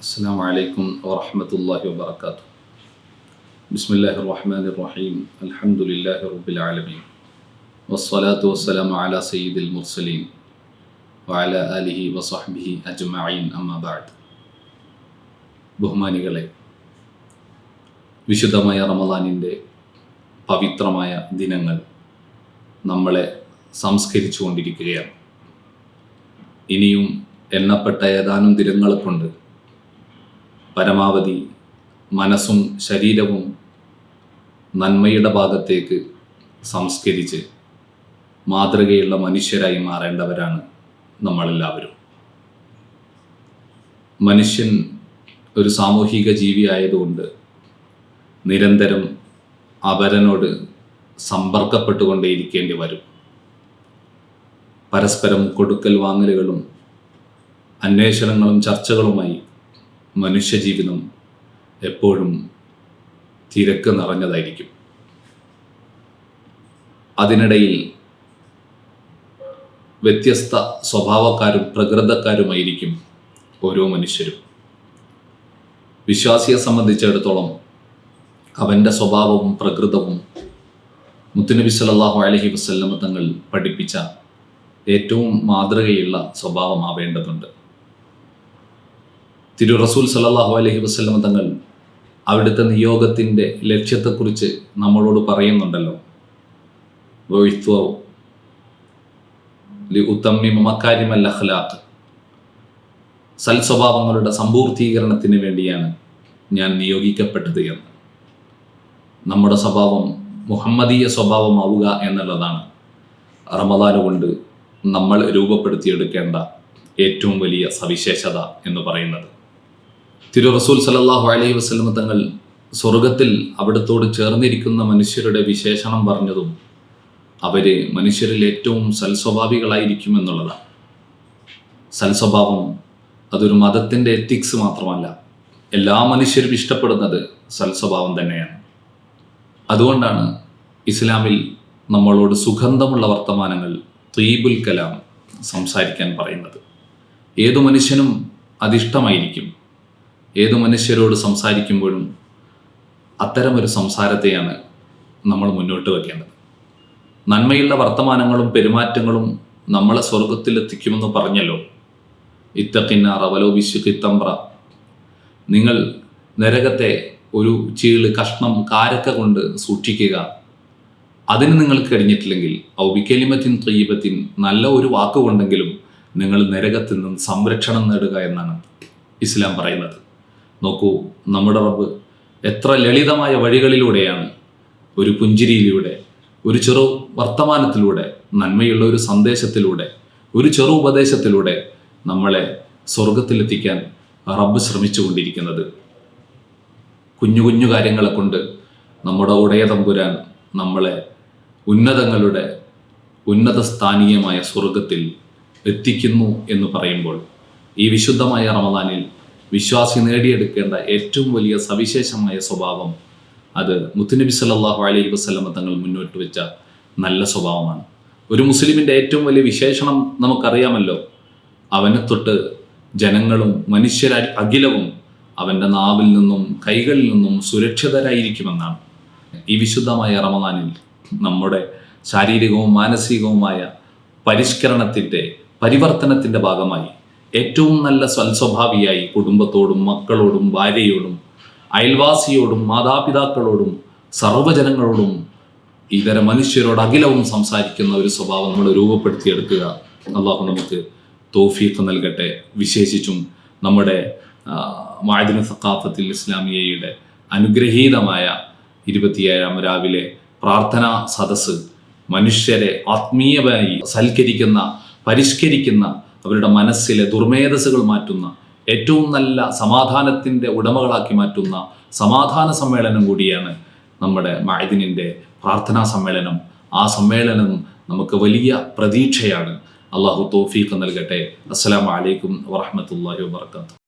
السلام عليكم ورحمة الله وبركاته بسم الله الرحمن الرحيم الحمد لله رب العالمين والصلاة والسلام على سيد المرسلين وعلى آله وصحبه أجمعين أما بعد ബഹുമാനികളെ വിശുദ്ധമായ റമദാനിൻ്റെ പവിത്രമായ ദിനങ്ങൾ നമ്മളെ സംസ്കരിച്ചു കൊണ്ടിരിക്കുകയാണ് ഇനിയും എണ്ണപ്പെട്ട ഏതാനും ദിനങ്ങളെ കൊണ്ട് പരമാവധി മനസ്സും ശരീരവും നന്മയുടെ ഭാഗത്തേക്ക് സംസ്കരിച്ച് മാതൃകയുള്ള മനുഷ്യരായി മാറേണ്ടവരാണ് നമ്മളെല്ലാവരും. മനുഷ്യൻ ഒരു സാമൂഹിക ജീവി ആയതുകൊണ്ട് നിരന്തരം അവരനോട് സമ്പർക്കപ്പെട്ടുകൊണ്ടേയിരിക്കേണ്ടി വരും. പരസ്പരം കൊടുക്കൽ വാങ്ങലുകളും അന്വേഷണങ്ങളും ചർച്ചകളുമായി മനുഷ്യജീവിതം എപ്പോഴും തിരക്ക് നിറഞ്ഞതായിരിക്കും. അതിനിടയിൽ വ്യത്യസ്ത സ്വഭാവക്കാരും പ്രകൃതക്കാരുമായിരിക്കും ഓരോ മനുഷ്യരും. വിശ്വാസിയെ സംബന്ധിച്ചിടത്തോളം അവന്റെ സ്വഭാവവും പ്രകൃതവും മുത്തുനബി സല്ലല്ലാഹു അലഹി വസല്ലമ തങ്ങൾ പഠിപ്പിച്ച ഏറ്റവും മാതൃകയുള്ള സ്വഭാവമാവേണ്ടതുണ്ട്. തിരു റസൂൽ സല്ലല്ലാഹു അലഹി വസ്ലമ തങ്ങൾ അവിടുത്തെ നിയോഗത്തിന്റെ ലക്ഷ്യത്തെക്കുറിച്ച് നമ്മളോട് പറയുന്നുണ്ടല്ലോ. ലി ഉത്തമ്മിമ മക്കാരിമൽ അഖ്ലാഖ് സൽസ്വഭാവങ്ങളുടെ സമ്പൂർത്തീകരണത്തിന് വേണ്ടിയാണ് ഞാൻ നിയോഗിക്കപ്പെട്ടത് എന്ന്. നമ്മുടെ സ്വഭാവം മുഹമ്മദീയ സ്വഭാവമാവുക എന്നുള്ളതാണ്. റമദാന കൊണ്ട് നമ്മൾ രൂപപ്പെടുത്തിയെടുക്കേണ്ട ഏറ്റവും വലിയ സവിശേഷത എന്ന് പറയുന്നത്. തിരു റസൂൽ സലല്ലാഹു അലൈഹി വസ്ലമ തങ്ങൾ സ്വർഗത്തിൽ അവിടത്തോട് ചേർന്നിരിക്കുന്ന മനുഷ്യരുടെ വിശേഷണം പറഞ്ഞതും അവർ മനുഷ്യരിൽ ഏറ്റവും സൽസ്വഭാവികളായിരിക്കും എന്നുള്ളതാണ്. സൽസ്വഭാവം അതൊരു മതത്തിന്റെ എത്തിക്സ് മാത്രമല്ല എല്ലാ മനുഷ്യരും ഇഷ്ടപ്പെടുന്നത് സൽസ്വഭാവം തന്നെയാണ്. അതുകൊണ്ടാണ് ഇസ്ലാമിൽ നമ്മളോട് സുഗന്ധമുള്ള വർത്തമാനങ്ങൾ തീബുൽ കലാം സംസാരിക്കാൻ പറയുന്നത്. ഏതു മനുഷ്യനും അതിഷ്ടമായിരിക്കും. ഏതു മനുഷ്യരോട് സംസാരിക്കുമ്പോഴും അത്തരമൊരു സംസാരത്തെയാണ് നമ്മൾ മുന്നോട്ട് വയ്ക്കേണ്ടത് നന്മയുള്ള വർത്തമാനങ്ങളും പെരുമാറ്റങ്ങളും നമ്മളെ സ്വർഗത്തിലെത്തിക്കുമെന്ന് പറഞ്ഞല്ലോ. ഇത്തക്കിന്നാർ അവലോ വിശുക്കിത്തമ്പ്ര നിങ്ങൾ നരകത്തെ ഒരു ചീൾ കഷ്ണം കാരക്ക കൊണ്ട് സൂക്ഷിക്കുക. അതിന് നിങ്ങൾ കഴിഞ്ഞിട്ടില്ലെങ്കിൽ ഔബിക്കലിമത്തിൻ ത്രീപത്തിൻ നല്ല ഒരു വാക്കുകൊണ്ടെങ്കിലും നിങ്ങൾ നരകത്തിൽ നിന്ന് സംരക്ഷണം നേടുക എന്നാണ് ഇസ്ലാം പറയുന്നത്. നോക്കൂ നമ്മുടെ റബ്ബ് എത്ര ലളിതമായ വഴികളിലൂടെയാണ് ഒരു പുഞ്ചിരിയിലൂടെ ഒരു ചെറു വർത്തമാനത്തിലൂടെ നന്മയുള്ള ഒരു സന്ദേശത്തിലൂടെ ഒരു ചെറു ഉപദേശത്തിലൂടെ നമ്മളെ സ്വർഗത്തിലെത്തിക്കാൻ റബ്ബ് ശ്രമിച്ചുകൊണ്ടിരിക്കുന്നത്. കുഞ്ഞു കുഞ്ഞു കാര്യങ്ങളെ കൊണ്ട് നമ്മുടെ ഉടയ തമ്പുരാൻ നമ്മളെ ഉന്നതങ്ങളുടെ ഉന്നത സ്ഥാനീയമായ സ്വർഗത്തിൽ എത്തിക്കുന്നു എന്ന് പറയുമ്പോൾ ഈ വിശുദ്ധമായ റമദാനിൽ വിശ്വാസി നേടിയെടുക്കേണ്ട ഏറ്റവും വലിയ സവിശേഷമായ സ്വഭാവം അത് മുത്തുനബി സല്ലാഹു അലൈഹി വസ്ലമ തങ്ങൾ മുന്നോട്ട് വെച്ച നല്ല സ്വഭാവമാണ്. ഒരു മുസ്ലിമിന്റെ ഏറ്റവും വലിയ വിശേഷണം നമുക്കറിയാമല്ലോ. അവനെ തൊട്ട് ജനങ്ങളും മനുഷ്യരാ അഖിലവും അവന്റെ നാവിൽ നിന്നും കൈകളിൽ നിന്നും സുരക്ഷിതരായിരിക്കുമെന്നാണ്. ഈ വിശുദ്ധമായ റമദാനിൽ നമ്മുടെ ശാരീരികവും മാനസികവുമായ പരിഷ്കരണത്തിന്റെ പരിവർത്തനത്തിന്റെ ഭാഗമായി ഏറ്റവും നല്ല സ്വൽസ്വഭാവിയായി കുടുംബത്തോടും മക്കളോടും ഭാര്യയോടും അയൽവാസിയോടും മാതാപിതാക്കളോടും സർവജനങ്ങളോടും ഇതര മനുഷ്യരോട് അഖിലവും സംസാരിക്കുന്ന ഒരു സ്വഭാവം നമ്മൾ രൂപപ്പെടുത്തിയെടുക്കുക. അള്ളാഹു നമുക്ക് തോഫീഖ് നൽകട്ടെ. വിശേഷിച്ചും നമ്മുടെ മായദിന സക്കാഫത്തിൽ ഇസ്ലാമിയയുടെ അനുഗ്രഹീതമായ ഇരുപത്തിയേഴാം രാവിലെ പ്രാർത്ഥനാ സദസ്സ് മനുഷ്യരെ ആത്മീയമായി സൽക്കരിക്കുന്ന പരിഷ്കരിക്കുന്ന അവരുടെ മനസ്സിലെ ദുർമേധസ്സുകൾ മാറ്റുന്ന ഏറ്റവും നല്ല സമാധാനത്തിന്റെ ഉടമകളാക്കി മാറ്റുന്ന സമാധാന സമ്മേളനം കൂടിയാണ് നമ്മുടെ മായദിനിന്റെ പ്രാർത്ഥനാ സമ്മേളനം. ആ സമ്മേളനം നമുക്ക് വലിയ പ്രതീക്ഷയാണ്. അള്ളാഹു തോഫീഖ് നൽകട്ടെ. അസ്സാം വലൈക്കും വാഹമത്തല്ലാ വാത്തു